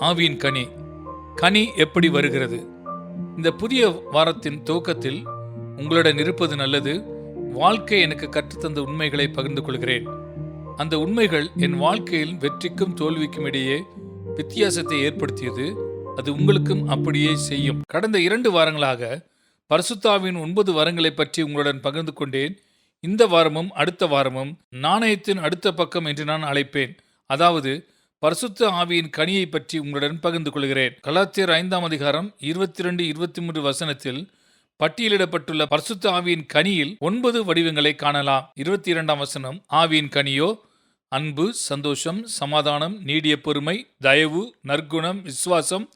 ஆவியின் கனி. கனி எப்படி வருகிறது? இந்த புதிய வாரத்தின் துவக்கத்தில் உங்களுடன் இருப்பது நல்லது. வாழ்க்கை எனக்கு கற்றுத்தந்த உண்மைகளை பகிர்ந்து கொள்கிறேன். அந்த உண்மைகள் என் வாழ்க்கையில் வெற்றிக்கும் தோல்விக்கும் இடையே வித்தியாசத்தை ஏற்படுத்தியது. அது உங்களுக்கும் அப்படியே செய்யும். கடந்த இரண்டு வாரங்களாக பரிசுத்தாவின் ஒன்பது வாரங்களை பற்றி உங்களுடன் பகிர்ந்து கொண்டேன். இந்த வாரமும் அடுத்த வாரமும் நாணயத்தின் அடுத்த பக்கம் என்று நான் அழைப்பேன். அதாவது பரிசுத்த ஆவியின் கனியை பற்றி உங்களுடன் பகிர்ந்து கொள்கிறேன். கலாத்தியர் ஐந்தாம் அதிகாரம் இருபத்தி ரெண்டு இருபத்தி மூன்று வசனத்தில் பட்டியலிடப்பட்டுள்ள பரிசுத்த ஆவியின் கனியில் ஒன்பது வடிவங்களை காணலாம். இருபத்தி இரண்டாம் வசனம் ஆவியின் கனியோ அன்பு சந்தோஷம் சமாதானம் நீடிய பொறுமை தயவு நற்குணம் விசுவாசம்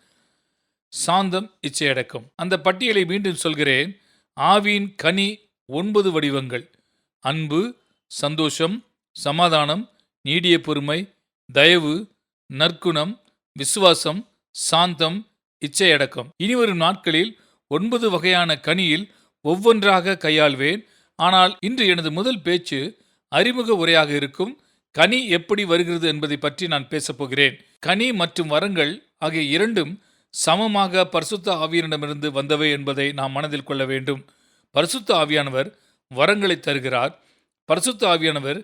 சாந்தம் இச்சையடக்கம். அந்த பட்டியலை மீண்டும் சொல்கிறேன். ஆவியின் கனி ஒன்பது வடிவங்கள். அன்பு சந்தோஷம் சமாதானம் நீடிய பொறுமை தயவு நற்குணம் விசுவாசம் சாந்தம் இச்சையடக்கம். இனிவரும் நாட்களில் ஒன்பது வகையான கனியில் ஒவ்வொன்றாக கையாள்வேன். ஆனால் இன்று எனது முதல் பேச்சு அறிமுக உரையாக இருக்கும் கனி எப்படி வருகிறது என்பதை பற்றி நான் பேசப்போகிறேன் கனி மற்றும் வரங்கள் ஆகிய இரண்டும் சமமாக பரிசுத்த ஆவியனிடமிருந்து வந்தவை என்பதை நாம் மனதில் கொள்ள வேண்டும். பரிசுத்த ஆவியானவர் வரங்களை தருகிறார். பரிசுத்த ஆவியானவர்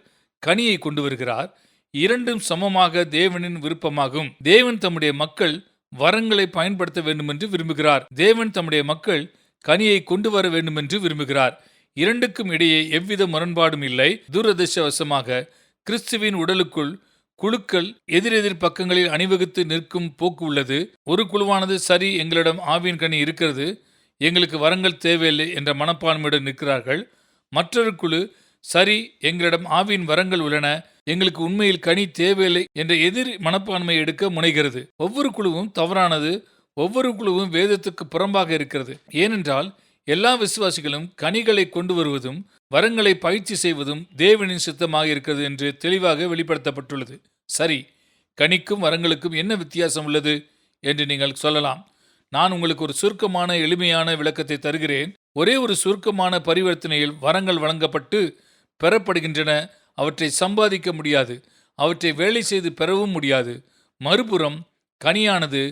கனியை கொண்டு வருகிறார். இரண்டும் சமமாக தேவனின் விருப்பமாகும். தேவன் தம்முடைய மக்கள் வரங்களை பயன்படுத்த வேண்டும் என்று விரும்புகிறார். தேவன் தம்முடைய மக்கள் கனியை கொண்டு வர வேண்டும் என்று விரும்புகிறார். இரண்டுக்கும் இடையே எவ்வித முரண்பாடும் இல்லை. துரதிருஷ்டவசமாக கிறிஸ்துவின் உடலுக்குள் குழுக்கள் எதிரெதிர் பக்கங்களில் அணிவகுத்து நிற்கும் போக்கு உள்ளது. ஒரு குழுவானது சரி எங்களிடம் ஆவியின் கனி இருக்கிறது. எங்களுக்கு வரங்கள் தேவையில்லை என்ற மனப்பான்மையுடன் நிற்கிறார்கள். மற்றொரு குழு சரி எங்களிடம் ஆவியின் வரங்கள் உள்ளன. எங்களுக்கு உண்மையில் கனி தேவையில்லை என்ற எதிர் மனப்பான்மை எடுக்க முனைகிறது. ஒவ்வொரு குழுவும் தவறானது ஒவ்வொரு குழுவும் வேதத்துக்கு புறம்பாக இருக்கிறது. ஏனென்றால் எல்லா விசுவாசிகளும் கனிகளை கொண்டு வருவதும் வரங்களை பயிற்சி செய்வதும் தேவனின் சித்தமாக இருக்கிறது என்று தெளிவாக வெளிப்படுத்தப்பட்டுள்ளது. சரி கனிக்கும் வரங்களுக்கும் என்ன வித்தியாசம் உள்ளது என்று நீங்கள் சொல்லலாம். நான் உங்களுக்கு ஒரு சுருக்கமான எளிமையான விளக்கத்தை தருகிறேன். ஒரே ஒரு சுருக்கமான பரிவர்த்தனையில் வரங்கள் வழங்கப்பட்டு பெறப்படுகின்றன. அவற்றை சம்பாதிக்க முடியாது அவற்றை வேலை செய்து பெறவும் முடியாது. மறுபுறம் கனியானது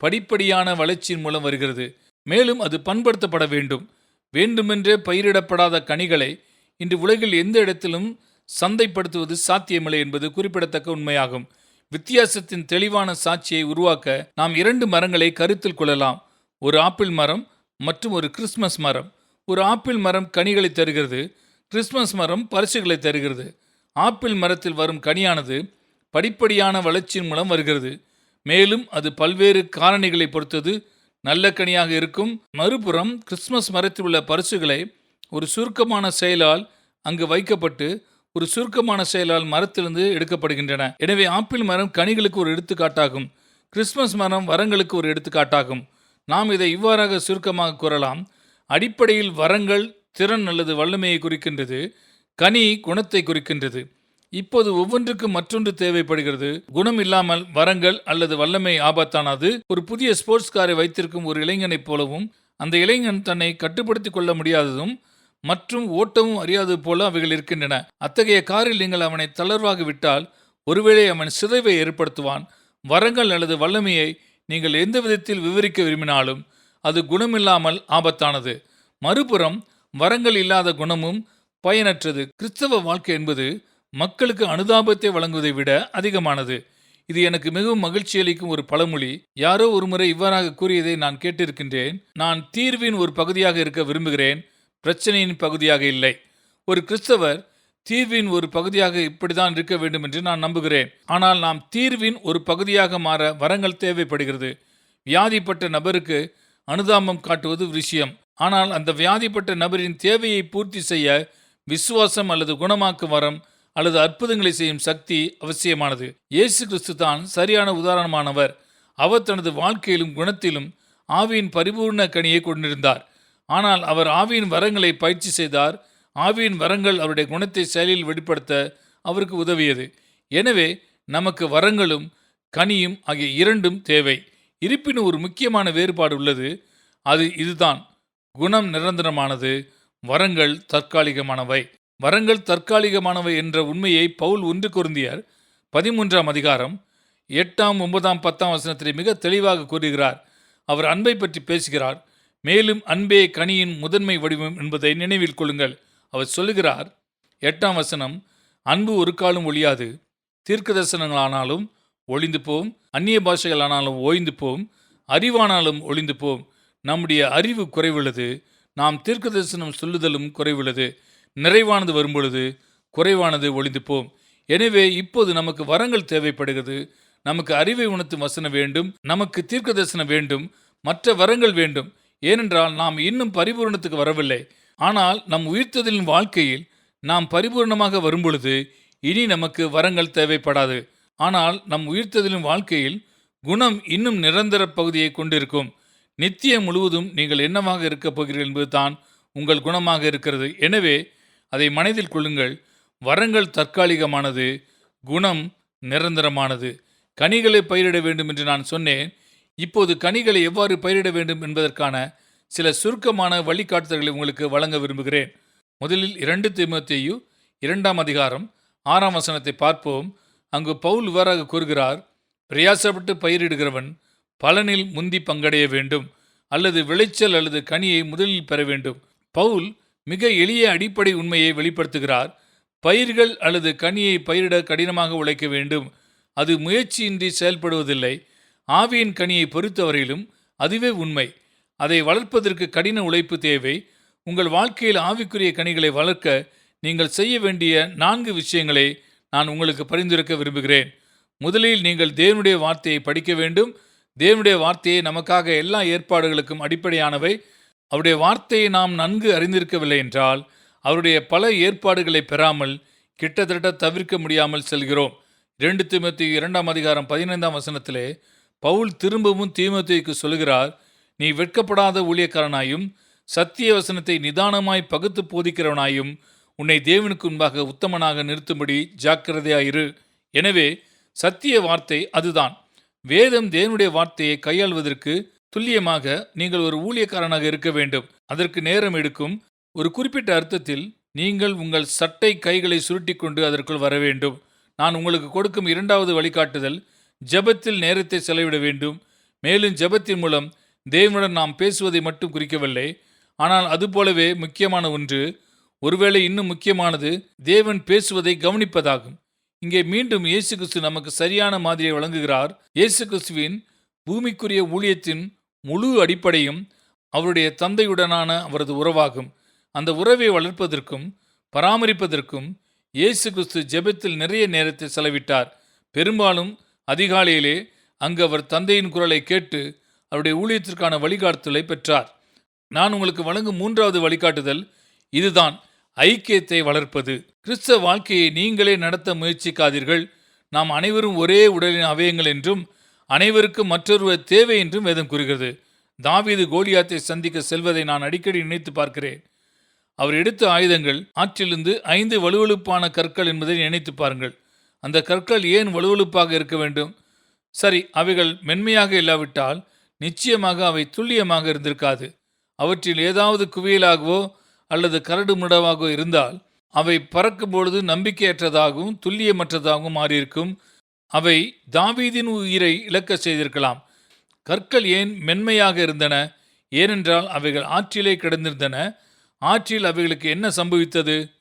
படிப்படியான வளர்ச்சியின் மூலம் வருகிறது. மேலும் அது பண்படுத்தப்பட வேண்டும். வேண்டுமென்றே பயிரிடப்படாத கனிகளை இன்று உலகில் எந்த இடத்திலும் சந்தைப்படுத்துவது சாத்தியமில்லை என்பது குறிப்பிடத்தக்க உண்மையாகும். வித்தியாசத்தின் தெளிவான சாட்சியை உருவாக்க நாம் இரண்டு மரங்களை கருத்தில் கொள்ளலாம். ஒரு ஆப்பிள் மரம் மற்றும் ஒரு கிறிஸ்மஸ் மரம். ஒரு ஆப்பிள் மரம் கனிகளை தருகிறது. கிறிஸ்மஸ் மரம் பரிசுகளை தருகிறது. ஆப்பிள் மரத்தில் வரும் கனியானது படிப்படியான வளர்ச்சியின் மூலம் வருகிறது. மேலும் அது பல்வேறு காரணிகளை பொறுத்தது நல்ல கனியாக இருக்கும். மறுபுறம் கிறிஸ்மஸ் மரத்தில் உள்ள பரிசுகளை ஒரு சுருக்கமான செயலால் அங்கு வைக்கப்பட்டு ஒரு சுருக்கமான செயலால் மரத்திலிருந்து எடுக்கப்படுகின்றன. எனவே ஆப்பிள் மரம் கனிகளுக்கு ஒரு எடுத்துக்காட்டாகும். கிறிஸ்மஸ் மரம் வரங்களுக்கு ஒரு எடுத்துக்காட்டாகும். நாம் இதை இவ்வாறாக சுருக்கமாக கூறலாம். அடிப்படையில் வரங்கள் திறன் அல்லது வல்லமையை குறிக்கின்றது. கனி குணத்தை குறிக்கின்றது. இப்போது ஒவ்வொன்றுக்கும் மற்றொன்று தேவைப்படுகிறது. குணம் இல்லாமல் வரங்கள் அல்லது வல்லமை ஆபத்தானது. ஒரு புதிய ஸ்போர்ட்ஸ் காரை வைத்திருக்கும் ஒரு இளைஞனைப் போலவும் அந்த இளைஞன் தன்னை கட்டுப்படுத்திக் கொள்ள முடியாததும் மற்றும் ஓட்டவும் அறியாதது போல அவைகள் இருக்கின்றன. அத்தகைய காரில் நீங்கள் அவனை தளர்வாக விட்டால் ஒருவேளை அவன் சிதைவை ஏற்படுத்துவான். வரங்கள் அல்லது வல்லமையை நீங்கள் எந்த விதத்தில் விவரிக்க விரும்பினாலும் அது குணமில்லாமல் ஆபத்தானது. மறுபுறம் வரங்கள் இல்லாத குணமும் பயனற்றது. கிறிஸ்தவ வாழ்க்கை என்பது மக்களுக்கு அனுதாபத்தை வழங்குவதை விட அதிகமானது. இது எனக்கு மிகவும் மகிழ்ச்சி அளிக்கும் ஒரு பழமொழி. யாரோ ஒருமுறை இவ்வாறாக கூறியதை நான் கேட்டிருக்கின்றேன். நான் தீர்வின் ஒரு பகுதியாக இருக்க விரும்புகிறேன். பிரச்சனையின் பகுதியாக இல்லை. ஒரு கிறிஸ்தவர் தீர்வின் ஒரு பகுதியாக இப்படித்தான் இருக்க வேண்டும் என்று நான் நம்புகிறேன். ஆனால் நாம் தீர்வின் ஒரு பகுதியாக மாற வரங்கள் தேவைப்படுகிறது. வியாதிப்பட்ட நபருக்கு அனுதாபம் காட்டுவது விஷயம். ஆனால் அந்த வியாதிப்பட்ட நபரின் தேவையை பூர்த்தி செய்ய விசுவாசம் அல்லது குணமாக்கும் வரம் அல்லது அற்புதங்களை செய்யும் சக்தி அவசியமானது. இயேசு கிறிஸ்து தான் சரியான உதாரணமானவர். அவர் தனது வாழ்க்கையிலும் குணத்திலும் ஆவியின் பரிபூர்ண கனியை கொண்டிருந்தார். ஆனால் அவர் ஆவியின் வரங்களை பயிற்சி செய்தார். ஆவியின் வரங்கள் அவருடைய குணத்தை செயலில் வெளிப்படுத்த அவருக்கு உதவியது. எனவே நமக்கு வரங்களும் கனியும் ஆகிய இரண்டும் தேவை. இருப்பினும் ஒரு முக்கியமான வேறுபாடு உள்ளது. அது இதுதான். குணம் நிரந்தரமானது. வரங்கள் தற்காலிகமானவை. வரங்கள் தற்காலிகமானவை என்ற உண்மையை பவுல் ஒன்று குருந்தியர் பதிமூன்றாம் அதிகாரம் எட்டாம் ஒன்பதாம் பத்தாம் வசனத்திலே மிக தெளிவாக கூறுகிறார். அவர் அன்பை பற்றி பேசுகிறார். மேலும் அன்பே கனியின் முதன்மை வடிவம் என்பதை நினைவில் கொள்ளுங்கள். அவர் சொல்லுகிறார் எட்டாம் வசனம் அன்பு ஒரு காலம் ஒழியாது. தீர்க்க தரிசனங்களானாலும் ஒளிந்து போம். அந்நிய பாஷைகளானாலும் ஓய்ந்து போம். அறிவானாலும் ஒளிந்து போம். நம்முடைய அறிவு குறைவுள்ளது. நாம் தீர்க்க தரிசனம் சொல்லுதலும் குறைவுள்ளது. நிறைவானது வரும்பொழுது குறைவானது ஒளிந்து போம் எனவே இப்போது நமக்கு வரங்கள் தேவைப்படுகிறது. நமக்கு அறிவை உணர்த்தும் வசனம் வேண்டும். நமக்கு தீர்க்க தரிசனம் வேண்டும். மற்ற வரங்கள் வேண்டும். ஏனென்றால் நாம் இன்னும் பரிபூரணத்துக்கு வரவில்லை. ஆனால் நம் உயிர்த்ததின் வாழ்க்கையில் நாம் பரிபூர்ணமாக வரும்பொழுது இனி நமக்கு வரங்கள் தேவைப்படாது. ஆனால் நம் உயிர்த்ததிலும் வாழ்க்கையில் குணம் இன்னும் நிரந்தர பகுதியை கொண்டிருக்கும். நித்தியம் முழுவதும் நீங்கள் என்னவாக இருக்கப் போகிறீர்கள் என்பதுதான் உங்கள் குணமாக இருக்கிறது. எனவே அதை மனதில் கொள்ளுங்கள். வரங்கள் தற்காலிகமானது குணம் நிரந்தரமானது. கனிகளை பயிரிட வேண்டும் என்று நான் சொன்னேன். இப்போது கனிகளை எவ்வாறு பயிரிட வேண்டும் என்பதற்கான சில சுருக்கமான வழிகாட்டுதல்களை உங்களுக்கு வழங்க விரும்புகிறேன். முதலில் இரண்டு திமுத்தையு இரண்டாம் அதிகாரம் ஆறாம் வசனத்தை பார்ப்போம். அங்கு பவுல் இவ்வாறாக கூறுகிறார் பிரயாசப்பட்டு பயிரிடுகிறவன் பலனில் முந்தி பங்கடைய வேண்டும் அல்லது விளைச்சல் அல்லது கனியை முதலில் பெற வேண்டும். பவுல் மிக எளிய அடிப்படை உண்மையை வெளிப்படுத்துகிறார். பயிர்கள் அல்லது கனியை பயிரிட கடினமாக உழைக்க வேண்டும். அது முயற்சியின்றி செயல்படுவதில்லை. ஆவியின் கனியை பொறுத்தவரையிலும் அதுவே உண்மை. அதை வளர்ப்பதற்கு கடின உழைப்பு தேவை. உங்கள் வாழ்க்கையில் ஆவிக்குரிய கனிகளை வளர்க்க நீங்கள் செய்ய வேண்டிய நான்கு விஷயங்களை நான் உங்களுக்கு பரிந்துரைக்க விரும்புகிறேன். முதலில் நீங்கள் தேவனுடைய வார்த்தையை படிக்க வேண்டும். தேவனுடைய வார்த்தையை நமக்காக எல்லா ஏற்பாடுகளுக்கும் அடிப்படையானவை. அவருடைய வார்த்தையை நாம் நன்கு அறிந்திருக்கவில்லை என்றால் அவருடைய பல ஏற்பாடுகளை பெறாமல் கிட்டத்தட்ட தவிர்க்க முடியாமல் செல்கிறோம். இரண்டு திமுத்தி இரண்டாம் அதிகாரம் பதினைந்தாம் வசனத்திலே பவுல் திரும்பவும் தீமோத்தேயுக்கு சொல்கிறார் நீ வெட்கப்படாத ஊழியக்காரனாயும் சத்திய வசனத்தை நிதானமாய் பகுத்து போதிக்கிறவனாயும் உன்னை தேவனுக்கு முன்பாக உத்தமனாக நிறுத்தும்படி ஜாக்கிரதையாயிரு. எனவே சத்திய வார்த்தை அதுதான். வேதம் தேவனுடைய வார்த்தையை கையாள்வதற்கு துல்லியமாக நீங்கள் ஒரு ஊழியக்காரனாக இருக்க வேண்டும். அதற்கு நேரம் எடுக்கும். ஒரு குறிப்பிட்ட அர்த்தத்தில் நீங்கள் உங்கள் சட்டை கைகளை சுருட்டிக்கொண்டு அதற்குள் வர வேண்டும். நான் உங்களுக்கு கொடுக்கும் இரண்டாவது வழிகாட்டுதல் ஜெபத்தில் நேரத்தை செலவிட வேண்டும். மேலும் ஜெபத்தின் மூலம் தேவனுடன் நாம் பேசுவதை மட்டும் குறிக்கவில்லை. ஆனால் அதுபோலவே முக்கியமான ஒன்று ஒருவேளை இன்னும் முக்கியமானது தேவன் பேசுவதை கவனிப்பதாகும். இங்கே மீண்டும் இயேசு கிறிஸ்து நமக்கு சரியான மாதிரியை வழங்குகிறார். இயேசு கிறிஸ்துவின் பூமிக்குரிய ஊழியத்தின் முழு அடிப்படையும் அவருடைய தந்தையுடனான அவரது உறவாகும். அந்த உறவை வளர்ப்பதற்கும் பராமரிப்பதற்கும் இயேசு கிறிஸ்து ஜெபத்தில் நிறைய நேரத்தை செலவிட்டார். பெரும்பாலும் அதிகாலையிலே அங்கு அவர் தந்தையின் குரலை கேட்டு அவருடைய ஊழியத்திற்கான வழிகாட்டுதலை பெற்றார். நான் உங்களுக்கு வழங்கும் மூன்றாவது வழிகாட்டுதல் இதுதான். ஐக்கியத்தை வளர்ப்பது. கிறிஸ்தவ வாழ்க்கையை நீங்களே நடத்த முயற்சிக்காதீர்கள். நாம் அனைவரும் ஒரே உடலின் அவயங்கள் என்றும் அனைவருக்கும் மற்றொருவர் தேவை என்றும் வேதம் கூறுகிறது. தாவீது கோலியாத்தை சந்திக்க செல்வதை நான் அடிக்கடி நினைத்து பார்க்கிறேன். அவர் எடுத்த ஆயுதங்கள் ஆற்றிலிருந்து ஐந்து வலுவழுப்பான கற்கள் என்பதை நினைத்து பாருங்கள். அந்த கற்கள் ஏன் வலுவழுப்பாக இருக்க வேண்டும்? சரி அவைகள் மென்மையாக இல்லாவிட்டால் நிச்சயமாக அவை துல்லியமாக இருந்திருக்காது. அவற்றில் ஏதாவது குவியலாகவோ அல்லது கரடு முடவாகவோ இருந்தால் அவை பறக்கும் பொழுது நம்பிக்கையற்றதாகவும் துல்லியமற்றதாகவும் மாறியிருக்கும். அவை தாவீதின் உயிரை இழக்க செய்திருக்கலாம். கற்கள் ஏன் மென்மையாக இருந்தன? ஏனென்றால் அவைகள் ஆற்றிலே கிடந்திருந்தன. ஆற்றில் அவைகளுக்கு என்ன சம்பவித்தது?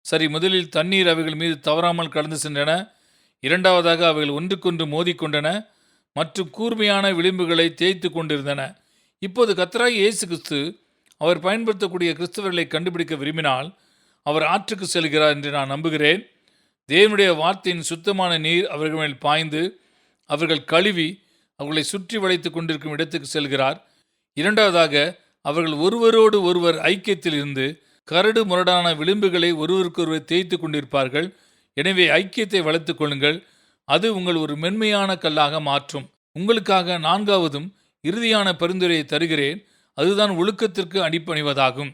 சரி முதலில் தண்ணீர் அவைகள் மீது தவறாமல் கடந்து சென்றன. இரண்டாவதாக அவைகள் ஒன்றுக்கொன்று மோதிக்கொண்டன. மற்றும் கூர்மையான விளிம்புகளை தேய்த்து கொண்டிருந்தன. இப்போது கத்தராய் இயேசு கிறிஸ்து அவர் பயன்படுத்தக்கூடிய கிறிஸ்தவர்களை கண்டுபிடிக்க விரும்பினால் அவர் ஆற்றுக்கு செல்கிறார் என்று நான் நம்புகிறேன். தேவனுடைய வார்த்தையின் சுத்தமான நீர் அவர்கள் மேல் பாய்ந்து அவர்கள் கழுவி அவர்களை சுற்றி வளைத்து கொண்டிருக்கும் இடத்துக்கு செல்கிறார். இரண்டாவதாக அவர்கள் ஒருவரோடு ஒருவர் ஐக்கியத்தில் இருந்து கரடு முரடான விளிம்புகளை ஒருவருக்கொருவர் தேய்த்து கொண்டிருப்பார்கள். எனவே ஐக்கியத்தை வளர்த்து கொள்ளுங்கள். அது உங்கள் ஒரு மென்மையான கல்லாக மாற்றும். உங்களுக்காக நான்காவதும் இறுதியான பரிந்துரையை தருகிறேன். அதுதான் ஒழுக்கத்திற்கு அடிப்பணிவதாகும்.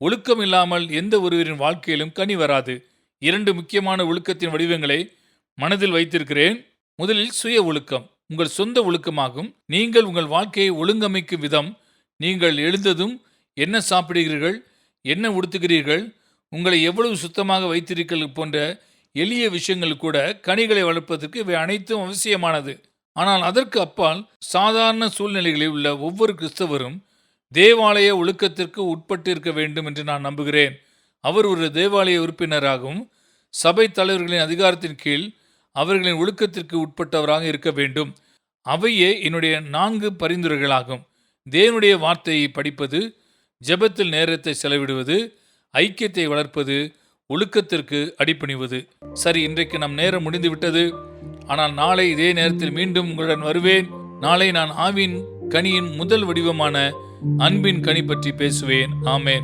ஒழுக்கம் இல்லாமல் எந்த ஒருவரின் வாழ்க்கையிலும் கனி வராது. இரண்டு முக்கியமான ஒழுக்கத்தின் வடிவங்களை மனதில் வைத்திருக்கிறேன். முதலில் சுய ஒழுக்கம். உங்கள் சொந்த ஒழுக்கமாகும். நீங்கள் உங்கள் வாழ்க்கையை ஒழுங்கமைக்கும் விதம். நீங்கள் எழுந்ததும் என்ன சாப்பிடுகிறீர்கள்? என்ன உடுத்துகிறீர்கள்? உங்களை எவ்வளவு சுத்தமாக வைத்திருக்கிறீர்கள் போன்ற எளிய விஷயங்கள் கூட கனிகளை வளர்ப்பதற்கு இவை அனைத்தும் அவசியமானது. ஆனால் அதற்கு அப்பால் சாதாரண சூழ்நிலைகளில் உள்ள ஒவ்வொரு கிறிஸ்தவரும் தேவாலய ஒழுக்கத்திற்கு உட்பட்டு இருக்க வேண்டும் என்று நான் நம்புகிறேன். அவர் ஒரு தேவாலய உறுப்பினராகவும் சபை தலைவர்களின் அதிகாரத்தின் கீழ் அவர்களின் ஒழுக்கத்திற்கு உட்பட்டவராக இருக்க வேண்டும். அவையே என்னுடைய நான்கு பரிந்துரைகளாகும். தேவனுடைய வார்த்தையை படிப்பது ஜெபத்தில் நேரத்தை செலவிடுவது ஐக்கியத்தை வளர்ப்பது ஒழுக்கத்திற்கு அடிபணிவது. சரி இன்றைக்கு நம் நேரம் முடிந்து விட்டது ஆனால் நாளை இதே நேரத்தில் மீண்டும் உங்களுடன் வருவேன். நாளை நான் ஆவின் கனியின் முதல் வடிவமான அன்பின் கனி பற்றி பேசுவேன். ஆமேன்.